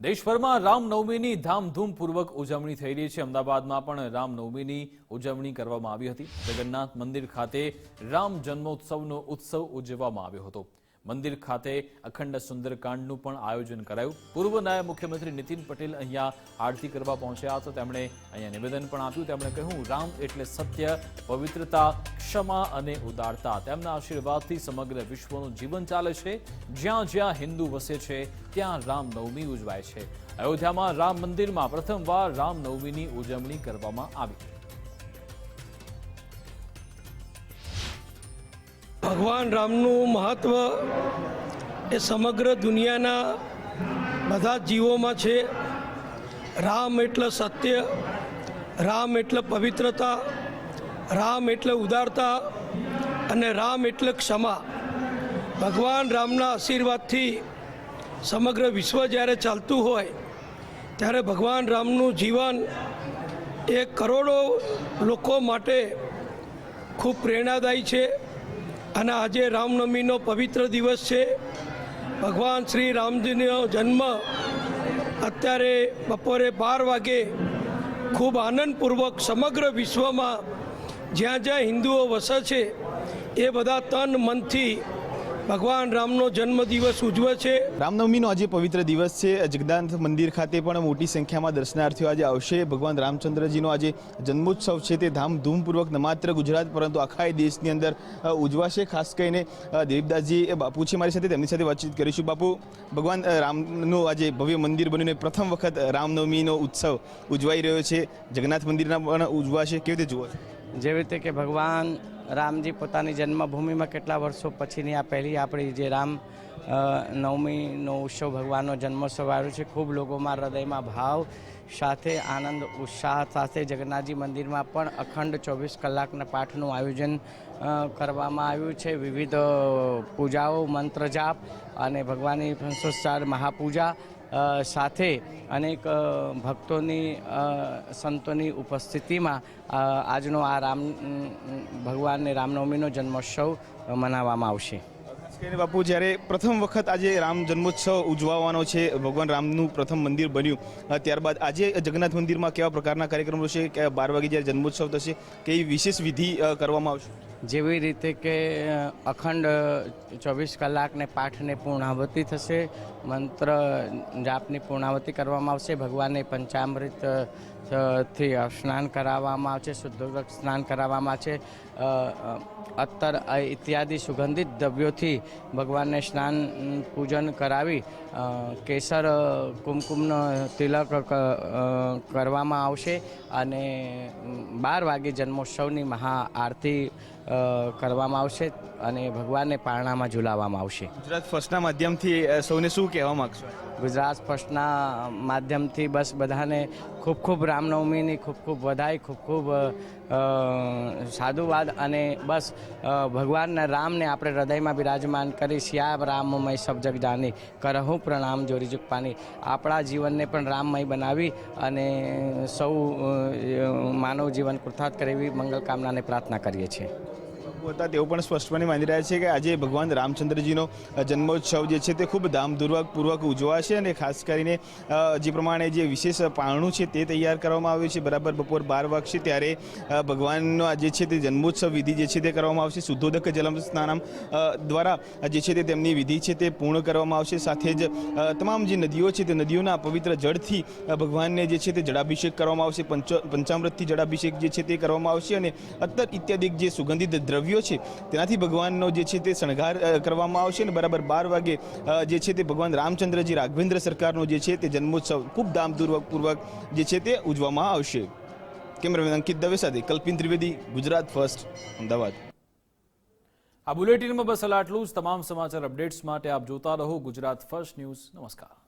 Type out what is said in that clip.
દેશભરમાં રામનવમીની ધામધૂમપૂર્વક ઉજવણી થઈ રહી છે. અમદાવાદમાં પણ રામનવમીની ઉજવણી કરવામાં આવી હતી. જગન્નાથ મંદિર ખાતે રામ જન્મોત્સવનો ઉત્સવ ઉજવવામાં આવ્યો હતો. મંદિર ખાતે અખંડ સુંદરકાંડનું પણ આયોજન કરાયું. પૂર્વ નાયબ મુખ્યમંત્રી નીતિન પટેલ અહીંયા આરતી કરવા પહોંચ્યા હતા. તેમણે અહીંયા નિવેદન પણ આપ્યું. તેમણે કહ્યું, રામ એટલે સત્ય, પવિત્રતા, ક્ષમા અને ઉદારતા. તેમના આશીર્વાદથી સમગ્ર વિશ્વનું જીવન ચાલે છે. જ્યાં જ્યાં હિન્દુ વસે છે, ત્યાં રામનવમી ઉજવાય છે. અયોધ્યામાં રામ મંદિરમાં પ્રથમવાર રામનવમીની ઉજવણી કરવામાં આવી. ભગવાન રામનું મહત્ત્વ એ સમગ્ર દુનિયાના બધા જીવોમાં છે. રામ એટલે સત્ય, રામ એટલે પવિત્રતા, રામ એટલે ઉદારતા અને રામ એટલે ક્ષમા. ભગવાન રામના આશીર્વાદથી સમગ્ર વિશ્વ જ્યારે ચાલતું હોય, ત્યારે ભગવાન રામનું જીવન એ કરોડો લોકો માટે ખૂબ પ્રેરણાદાયી છે. અને આજે રામનવમીનો પવિત્ર દિવસ છે. ભગવાન શ્રી રામજીનો જન્મ અત્યારે બપોરે બાર વાગે ખૂબ આનંદપૂર્વક સમગ્ર વિશ્વમાં જ્યાં જ્યાં હિન્દુઓ વસે છે, એ બધા તન મનથી ભગવાન રામનો જન્મદિવસ ઉજવે છે. રામનવમીનો આજે પવિત્ર દિવસ છે. જગદાંત મંદિર ખાતે પણ મોટી સંખ્યામાં દર્શનાર્થીઓ આજે આવશે. ભગવાન રામચંદ્રજીનો આજે જન્મોત્સવ છે તે ધામધૂમપૂર્વક ન માત્ર ગુજરાત પરંતુ આખા દેશની અંદર ઉજવાશે. ખાસ કરીને દેવદાસજી બાપુ છે મારી સાથે તેમની સાથે વાતચીત કરીશું. બાપુ ભગવાન રામનું આજે ભવ્ય મંદિર બન્યું ને પ્રથમ વખત રામનવમીનો ઉત્સવ ઉજવાઈ રહ્યો છે. જગન્નાથ મંદિરના પણ ઉજવાશે. કેવી રીતે જુઓ? જેવી રીતે કે ભગવાન રામજી પોતાની જન્મભૂમિમાં કેટલા વર્ષો પછીની આ પહેલી આપણી જે રામ નવમીનો ઉત્સવ ભગવાનનો જન્મોત્સવ આવ્યો છે, ખૂબ લોકોમાં હૃદયમાં ભાવ, સાથે આનંદ, ઉત્સાહ, સાથે જગન્નાથજી મંદિરમાં પણ અખંડ ચોવીસ કલાકના પાઠનું આયોજન કરવામાં આવ્યું છે. વિવિધ પૂજાઓ, મંત્ર જાપ અને ભગવાનની પંચોત્સાર મહાપૂજા સાથે અનેક ભક્તોની સંતોની ઉપસ્થિતિમાં આજનો આ રામ, ભગવાનને રામનવમીનો જન્મોત્સવ મનાવવામાં આવશે. બાપુ, જ્યારે પ્રથમ વખત આજે રામ જન્મોત્સવ ઉજવવાનો છે, ભગવાન રામનું પ્રથમ મંદિર બન્યું ત્યારબાદ આજે જગન્નાથ મંદિરમાં કેવા પ્રકારના કાર્યક્રમો છે, કે બાર વાગે જ્યારે જન્મોત્સવ થશે કેવી વિશેષ વિધિ કરવામાં આવશે? જેવી રીતે કે અખંડ ચોવીસ કલાકને પાઠને પૂર્ણાહુતિ થશે, મંત્ર, જાપની પૂર્ણાહુતિ કરવામાં આવશે, ભગવાનને પંચામૃત થી સ્નાન કરાવવામાં આવશે શુદ્ધોદક સ્નાન કરાવવામાં છે અ, અ, અત્તર ઇત્યાદિ સુગંધિત દ્રવ્યોથી ભગવાનને સ્નાન પૂજન કરાવી કેસર કુમકુમનો તિલક કરવામાં આવશે અને બાર વાગે જન્મોત્સવની મહા આરતી કરવામાં આવશે અને ભગવાનને પારણામાં ઝુલાવવામાં આવશે. ગુજરાત ફર્સ્ટના માધ્યમથી સૌને શું કહેવા માગશો? ગુજરાત ફર્સ્ટના માધ્યમથી બસ બધાને ખૂબ ખૂબ રામનવમીની ખૂબ ખૂબ વધાઈ, ખૂબ ખૂબ સાધુવાદ અને બસ ભગવાનના રામને આપણે હૃદયમાં બિરાજમાન કરી શ્યા રામમય સબ જગ જાની કરહું પ્રણામ જોરી ચૂકવાની આપણા જીવનને પણ રામમય બનાવી અને સૌ માનવ જીવન કૃથાર્થ કરે એવી મંગલ કામનાને પ્રાર્થના કરીએ છીએ. હતા, તેઓ પણ સ્પષ્ટપણે માની રહ્યા છે કે આજે ભગવાન રામચંદ્રજીનો જન્મોત્સવ જે છે તે ખૂબ ધામધૂર્વકપૂર્વક ઉજવાશે અને ખાસ કરીને જે પ્રમાણે જે વિશેષ પારણું છે તે તૈયાર કરવામાં આવ્યું છે. બરાબર બપોર બાર વાગશે ત્યારે ભગવાનનો જે છે તે જન્મોત્સવ વિધિ જે છે તે કરવામાં આવશે. શુદ્ધોદક જલમ સ્નાનમ દ્વારા જે છે તે તેમની વિધિ છે તે પૂર્ણ કરવામાં આવશે. સાથે જ તમામ જે નદીઓ છે તે નદીઓના પવિત્ર જળથી ભગવાનને જે છે તે જળાભિષેક કરવામાં આવશે. પંચ, પંચામૃતથી જળાભિષેક જે છે તે કરવામાં આવશે અને અત્તર ઇત્યાદિક જે સુગંધિત દ્રવ્યો છે. તેનાથી ભગવાનનો જે છે તે શણગાર કરવામાં આવશે અને બરાબર બાર વાગે જે છે તે ભગવાન રામચંદ્રજી રાઘવેન્દ્ર સરકારનો જે છે તે જન્મોત્સવ ખૂબ ધામપૂર્વક પૂર્વક જે છે તે ઉજવવામાં આવશે. કેમેરામેન અંકિત દવે સાથે કલ્પિન ત્રિવેદી, ગુજરાત ફર્સ્ટ, અમદાવાદ. આ બુલેટિનમાં બસ આટલું જ. તમામ સમાચાર અપડેટ્સ માટે આપ જોતા રહો ગુજરાત ફર્સ્ટ ન્યૂઝ. નમસ્કાર.